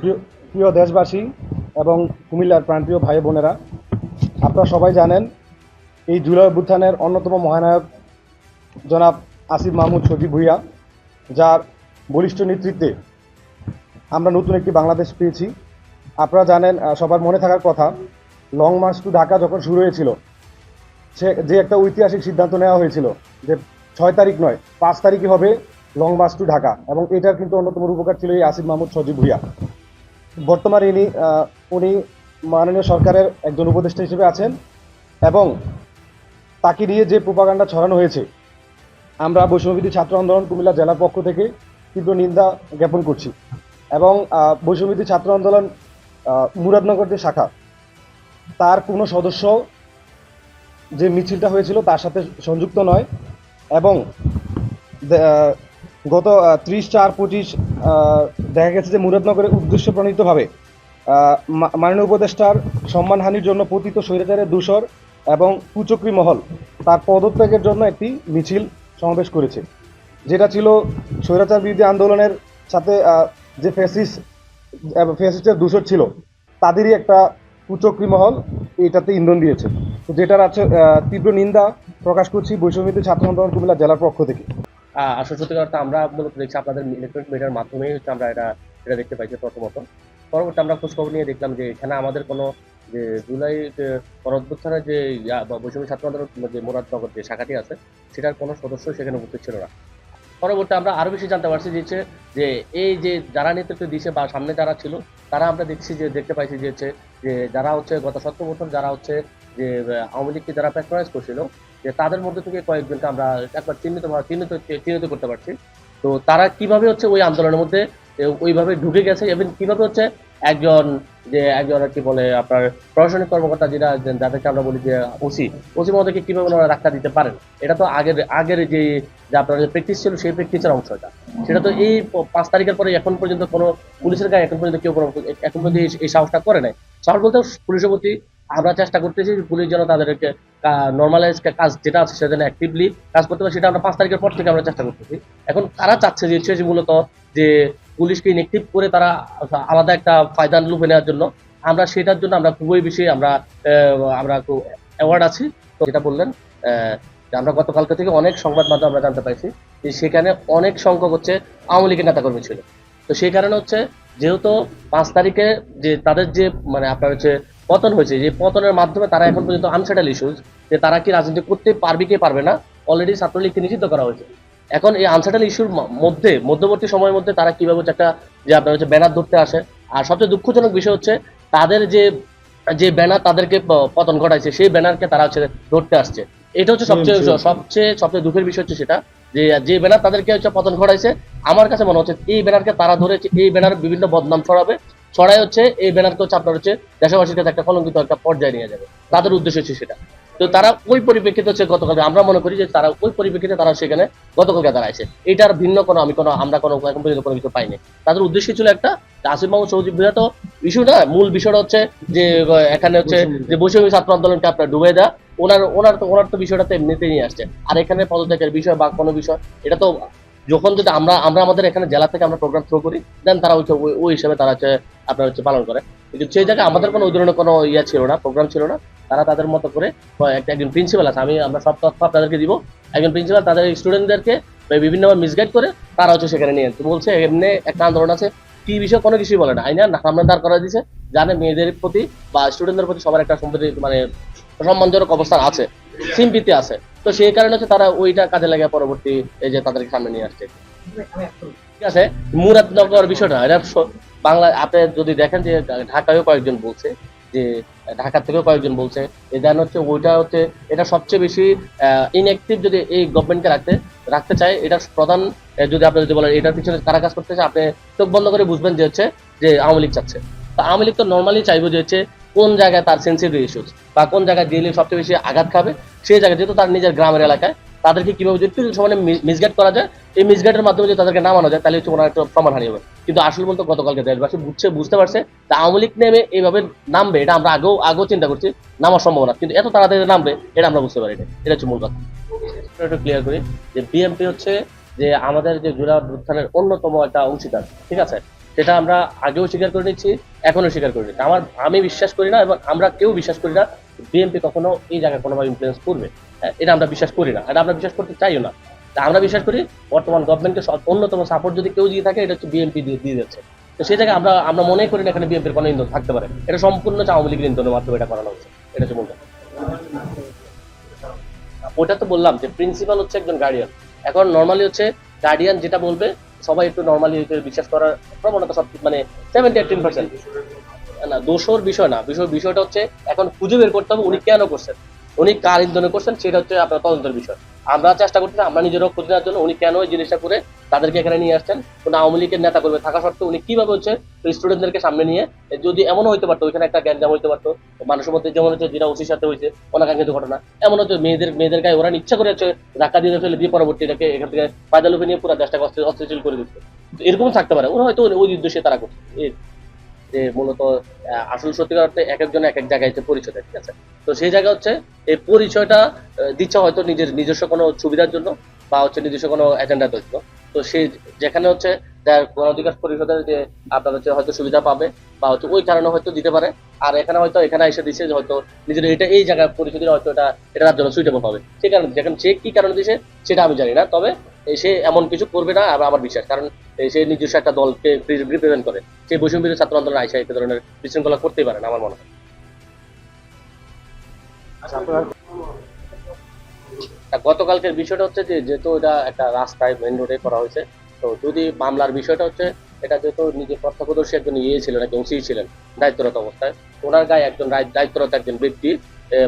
প্রিয় দেশবাসী এবং কুমিল্লার প্রান্তীয় ভাই বোনেরা, আপনারা সবাই জানেন এই জুলাই অভ্যুত্থানের অন্যতম মহানায়ক জনাব আসিফ মাহমুদ সজীব ভুইয়া, যার বলিষ্ঠ নেতৃত্বে আমরা নতুন একটি বাংলাদেশ পেয়েছি। আপনারা জানেন সবার মনে থাকার কথা লং মার্চ টু ঢাকা যখন শুরু হয়েছিল, সে, যে একটা ঐতিহাসিক সিদ্ধান্ত নেওয়া হয়েছিল যে ছয় তারিখ নয়, পাঁচ তারিখে হবে লং মার্চ টু ঢাকা এবং এটার কিন্তু অন্যতম রূপকার ছিল এই আসিফ মাহমুদ সজীব ভুইয়া। বর্তমানে ইনি উনি মাননীয় সরকারের একজন উপদেষ্টা হিসেবে আছেন এবং তাকে নিয়ে যে প্রোপাগান্ডা ছড়ানো হয়েছে, আমরা বৈষম্যবিধি ছাত্র আন্দোলন কুমিল্লা জেলার পক্ষ থেকে তীব্র নিন্দা জ্ঞাপন করছি। এবং বৈষম্যবিধি ছাত্র আন্দোলন মুরাদনগর যে শাখা, তার কোনো সদস্য যে মিছিলটা হয়েছিল তার সাথে সংযুক্ত নয় এবং গত ত্রিশ চার পঁচিশ দেখা গেছে যে মুরাদনগরের উদ্দেশ্য প্রণীতভাবে মাননীয় উপদেষ্টার সম্মানহানির জন্য পতিত স্বৈরাচারের দূষর এবং কুচক্রী মহল তার পদত্যাগের জন্য একটি মিছিল সমাবেশ করেছে। যেটা ছিল স্বৈরাচার বিরোধী আন্দোলনের সাথে যে ফ্যাসিস ফ্যাসিস্টের দূষর ছিল, তাদেরই একটা কুচক্রী মহল এটাতে ইন্ধন দিয়েছে। তো যেটার আছে তীব্র নিন্দা প্রকাশ করছি বৈষম্যবিধি ছাত্র আন্দোলন কুমিল্লা জেলার পক্ষ থেকে। আসলে সত্যি কথা আমরা মূলত দেখছি আপনাদের ইলেকট্রনিক মিডিয়ার মাধ্যমেই হচ্ছে আমরা এটা এটা দেখতে পাইছি প্রথমত। পরবর্তী আমরা খোঁজখবর নিয়ে দেখলাম যে এখানে আমাদের কোনো, যে জুলাই পরবর্তী যে বৈষম্য ছাত্র আন্দোলন যে মুরাদনগর যে শাখাটি আছে, সেটার কোনো সদস্য সেখানে উপস্থিত ছিল না। পরবর্তী আমরা আরও বেশি জানতে পারছি যে যে এই যে যারা নেতৃত্ব দিয়েছে বা সামনে যারা ছিল, তারা আমরা দেখছি যে, দেখতে পাইছি যে হচ্ছে যে যারা হচ্ছে গত সত্তর বছর যারা হচ্ছে যে আওয়ামী লীগকে যারা প্যাট্রোনাইজ করছিল যে তাদের মধ্যে থেকে কয়েকজনকে আমরা একবার চিহ্নিত চিহ্নিত চিহ্নিত করতে পারছি। তো তারা কীভাবে হচ্ছে ওই আন্দোলনের মধ্যে ওইভাবে ঢুকে গেছে? এবং কীভাবে হচ্ছে একজন যে একজন কি বলে আপনার প্রশাসনিক কর্মকর্তা যেটা যাদেরকে আমরা বলি যে ওসি ওসি মহোদয়কে কীভাবে ওনারা রাখা দিতে পারেন? এটা তো আগের আগের যে যে আপনার যে প্র্যাকটিস ছিল, সেই প্র্যাকটিসের অংশ এটা। সেটা তো এই পাঁচ তারিখের পরে এখন পর্যন্ত কোনো পুলিশের গায়ে এখন পর্যন্ত কেউ এখন পর্যন্ত এই সাহসটা করে নাই। সাহস বলতে পুলিশের প্রতি আমরা চেষ্টা করতেছি পুলিশ যেন তাদেরকে নর্মালাইজ কাজ যেটা আছে সেটা অ্যাক্টিভলি কাজ করতে পারে, সেটা আমরা পাঁচ তারিখের পর থেকে আমরা চেষ্টা করতেছি। এখন তারা চাচ্ছে যে হচ্ছে মূলত যে পুলিশকে ইনএক্টিভ করে তারা আলাদা একটা ফায়দা লুপে নেওয়ার জন্য। আমরা সেটার জন্য আমরা খুবই বেশি আমরা আমরা অ্যাওয়ার্ড আছি। তো যেটা বললেন আমরা গতকালকে থেকে অনেক সংবাদ মাধ্যম আমরা জানতে পাইছি যে সেখানে অনেক সংখ্যক হচ্ছে আওয়ামী লীগের নেতাকর্মী ছিল। তো সেই কারণে হচ্ছে যেহেতু পাঁচ তারিখে যে তাদের যে মানে আপনার হচ্ছে পতন হয়েছে যে পতনের মাধ্যমে তারা এখন পর্যন্ত আনসেটেল ইস্যুজ যে তারা কি রাজনীতি করতে পারবে কি পারবে না অলরেডি ছাত্রলীগকে নিষিদ্ধ করা হয়েছে। এখন এই আনসেটেল ইস্যুর মধ্যে মধ্যবর্তী সময়ের মধ্যে তারা কীভাবে হচ্ছে একটা যে আপনার হচ্ছে ব্যানার ধরতে আসে আর সবচেয়ে দুঃখজনক বিষয় হচ্ছে তাদের যে যে ব্যানার তাদেরকে পতন ঘটাইছে সেই ব্যানারকে তারা হচ্ছে ধরতে আসছে। এটা হচ্ছে সবচেয়ে সবচেয়ে সবচেয়ে দুঃখের বিষয় হচ্ছে সেটা যে যে ব্যানার তাদেরকে হচ্ছে পতন ঘটাইছে আমার কাছে মনে হচ্ছে এই ব্যানারকে তারা ধরেছে এই ব্যানার বিভিন্ন বদনাম ছড়াবে ছড়াই হচ্ছে এই ব্যানারকে হচ্ছে আপনার হচ্ছে দেশবাসীর কাছে একটা কলঙ্কিত একটা পর্যায়ে নিয়ে যাবে। তাদের উদ্দেশ্য হচ্ছে সেটা। তো তারা ওই পরিপ্রেক্ষিতে হচ্ছে গতকালকে আমরা মনে করি যে তারা ওই পরিপ্রেক্ষিতে তারা সেখানে গতকালকে দাঁড়াইছে এটার ভিন্ন কোনো আমি কোনো আমরা কোনো এখন পর্যন্ত কোনো কিছু পাইনি। তাদের উদ্দেশ্য ছিল একটা আসিফ মাহমুদ সৌজিব ভুইয়া তো ইস্যু না মূল বিষয়টা হচ্ছে যে এখানে হচ্ছে যে বৈষম্য ছাত্র আন্দোলনকে আপনার ডুবে দেওয়া ওনার ওনার তো ওনার তো বিষয়টা তো এমনিতে নিয়ে আসছে। আর এখানে পদত্যাগের বিষয় বা কোনো বিষয় এটা তো যখন যদি আমরা আমরা আমাদের এখানে জেলা থেকে আমরা প্রোগ্রাম থ্রো করি দেন তারা হচ্ছে ওই- হিসাবে তারা হচ্ছে আপনার হচ্ছে পালন করে। কিন্তু সেই জায়গায় আমাদের কোনো ওই ধরনের কোনো ইয়ে ছিল না প্রোগ্রাম ছিল না। তারা তাদের মতো করে একটা একজন প্রিন্সিপাল আছে, আমি, আমরা সব তথ্য আপনাদেরকে দিব। একজন প্রিন্সিপাল তাদের স্টুডেন্টদেরকে বিভিন্নভাবে মিসগাইড করে তারা হচ্ছে সেখানে নিয়ে তো বলছে, এমনি একটা আন্দোলন আছে, কি বিষয়ে কোনো কিছুই বলে না। আইনা, সামনে দাঁড় করা দিয়েছে জানে মেয়েদের প্রতি বা স্টুডেন্টদের প্রতি সবার একটা সম্পত্তি মানে সম্মানজনক অবস্থান আছে, সিম্পিতি আছে। তো সেই কারণে হচ্ছে তারা ওইটা কাজে লাগে পরবর্তী এই যে তাদেরকে সামনে নিয়ে আসছে। ঠিক আছে? মুরাদনগর বিষয়টা, এটা বাংলা, আপনি যদি দেখেন যে ঢাকায়ও কয়েকজন বলছে যে ঢাকা থেকেও কয়েকজন বলছে দেন হচ্ছে ওইটা হচ্ছে, এটা সবচেয়ে বেশি ইনঅ্যাক্টিভ যদি এই গভর্নমেন্টকে রাখতে রাখতে চায়, এটা প্রধান যদি আপনি যদি বলেন, এটার পিছনে কারা কাজ করতে করতেছে, আপনি চোখ বন্ধ করে বুঝবেন যে হচ্ছে, যে আওয়ামী লীগ চাচ্ছে। তো আওয়ামী লীগ তো নর্মালি চাইব যে হচ্ছে কোন জায়গায় তার সেন্সিটিভ ইস্যুস বা কোন জায়গায় দিলে সবচেয়ে বেশি আঘাত খাবে, সেই জায়গায় যেহেতু তার নিজের গ্রামের এলাকায়, তাদেরকে কীভাবে যদি একটু সমানে মিসগাইড করা যায়, এই মিসগাইডের মাধ্যমে যদি তাদেরকে নামানো যায়, তাহলে হচ্ছে ওনার একটা সমাধান হবে কিন্তু আসল বলতে গতকালকে দেশবাসী বুঝছে, বুঝতে পারছে তা আওয়ামী লীগ নেমে এইভাবে নামবে, এটা আমরা আগেও আগেও চিন্তা করছি, নামার সম্ভাবনা। কিন্তু এত তাড়াতাড়ি নামবে, এটা আমরা বুঝতে পারি এটা হচ্ছে মূল কথা। একটু ক্লিয়ার করি যে বিএমপি হচ্ছে যে আমাদের যে জুলাই উত্থানের অন্যতম একটা অংশীদার, ঠিক আছে? সেটা আমরা আগেও স্বীকার করে নিচ্ছি এখনও স্বীকার করে নিচ্ছি। আমার আমি বিশ্বাস করি না এবং আমরা কেউ বিশ্বাস করি না বিএনপি কখনো এই জায়গায় কোনোভাবে ইনফ্লুয়েন্স করবে। হ্যাঁ, এটা আমরা বিশ্বাস করি না। এটা আমরা বিশ্বাস করতে চাইও না। তা আমরা বিশ্বাস করি বর্তমান গভর্নমেন্টকে অন্যতম সাপোর্ট যদি কেউ দিয়ে থাকে এটা হচ্ছে বিএনপি দিয়ে দিয়ে যাচ্ছে। তো সেই জায়গায় আমরা আমরা মনে করি না এখানে বিএনপির কোনো ইন্ধন থাকতে পারে। এটা সম্পূর্ণ আওয়ামী লীগের ইন্ধনের মাধ্যমে এটা করানো হচ্ছে। এটা হচ্ছে মূল ওটা তো বললাম যে প্রিন্সিপাল হচ্ছে একজন গার্ডিয়ান এখন নর্মালি হচ্ছে গার্ডিয়ান যেটা বলবে সবাই একটু নর্মালি বিশ্বাস করার প্রবণতা সব মানে সেভেন্টি পার্সেন্ট না, দোষর বিষয় না। বিষয় বিষয়টা হচ্ছে, এখন খুঁজে বের করতে হবে উনি কেন করছেন। উনি কার ইন্ধনে করছেন সেটা হচ্ছে আপনার তদন্তের বিষয়। আমরা চেষ্টা করতেছি আমরা নিজেরাও খুঁজে নেওয়ার জন্য উনি কেন এই জিনিসটা করে তাদেরকে এখানে নিয়ে আসছেন? কোন আওয়ামী লীগের নেতা করবে। থাকা সত্ত্বেও উনি কীভাবে হচ্ছে স্টুডেন্টদেরকে সামনে নিয়ে যদি এমনও হইতে পারতো, ওইখানে একটা গ্যাঞ্জাম হইতে পারতো, মানুষের মধ্যে যেমন হচ্ছে যেটা ওসির সাথে হয়েছে অনাকাঙ্ক্ষিত ঘটনা, এমন হচ্ছে মেয়েদের মেয়েদের গায়ে ওরা ইচ্ছা করে হচ্ছে ধাক্কা দিয়ে ফেলে দিয়ে পরবর্তী এটাকে এখান থেকে পায়দা লুপে নিয়ে পুরো দেশটাকে অস্থিতিশীল করে দিচ্ছে। এরকম থাকতে পারে। ওরা হয়তো ওই উদ্দেশ্যে তারা করছে। যে মূলত আসল সত্যিকার অর্থে এক একজন এক এক জায়গায় যে পরিচয় ঠিক আছে? তো সেই জায়গা হচ্ছে, এই পরিচয়টা দিচ্ছে হয়তো নিজের নিজস্ব কোনো সুবিধার জন্য বা হচ্ছে নিজস্ব কোনো এজেন্ডার জন্য তো সেই যেখানে হচ্ছে যার গণ অধিকার পরিষদের যে আপনার হচ্ছে হয়তো সুবিধা পাবে বা হচ্ছে ওই কারণে হয়তো দিতে পারে। আর এখানে হয়তো, এখানে এসে দিছে যে হয়তো নিজের এটা এই জায়গায় পরিচয় দিলে হয়তো এটা এটা তার জন্য সুইটেবল হবে। সেই কারণে, যেখানে সে কি কারণে দিছে, সেটা আমি জানি না। তবে সে এমন কিছু করবে না আর আমার বিশ্বাস। কারণ সে নিজস্ব একটা দলকে রিপ্রেজেন্ট করে। সেই বৈষম্য ছাত্র আন্দোলন আইসা এই ধরনের বিশৃঙ্খলা করতেই পারে না আমার মনে হয়। আচ্ছা, গতকালকের বিষয়টা হচ্ছে যে যেহেতু এটা একটা রাস্তায় মেন রোডে করা হয়েছে তো যদি মামলার বিষয়টা হচ্ছে এটা যেহেতু নিজে প্রত্যক্ষদর্শী একজন ইয়ে ছিলেন একজন ওসি ছিলেন দায়িত্বরত অবস্থায় ওনার গায়ে একজন দায়িত্বরত একজন ব্যক্তি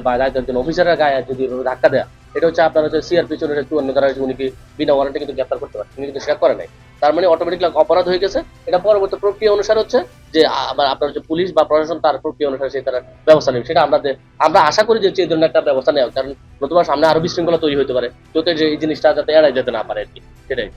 বা দায়িত্ব একজন অফিসারের গায়ে যদি ধাক্কা দেয়া এটা হচ্ছে আপনার হচ্ছে সিআরপি চলে চুনের চুয়ান্ন দ্বারা উনি কি বিনা ওয়ারেন্টে কিন্তু গ্রেপ্তার করতে পারেন উনি কিন্তু সেটা করে নাই। তার মানে অটোমেটিকলি অপরাধ হয়ে গেছে। এটা পরবর্তী প্রক্রিয়া অনুসার হচ্ছে যে আবার আপনার হচ্ছে পুলিশ বা প্রশাসন তার প্রক্রিয়া অনুসারে সেই তারা ব্যবস্থা নেবে। সেটা আমরা আমরা আশা করি যে এই ধরনের একটা ব্যবস্থা নেওয়া কারণ নতুবা সামনে আরও বিশৃঙ্খলা তৈরি হতে পারে। যাতে এই জিনিসটা যাতে এড়াই যেতে না পারে আর কি। সেটাই।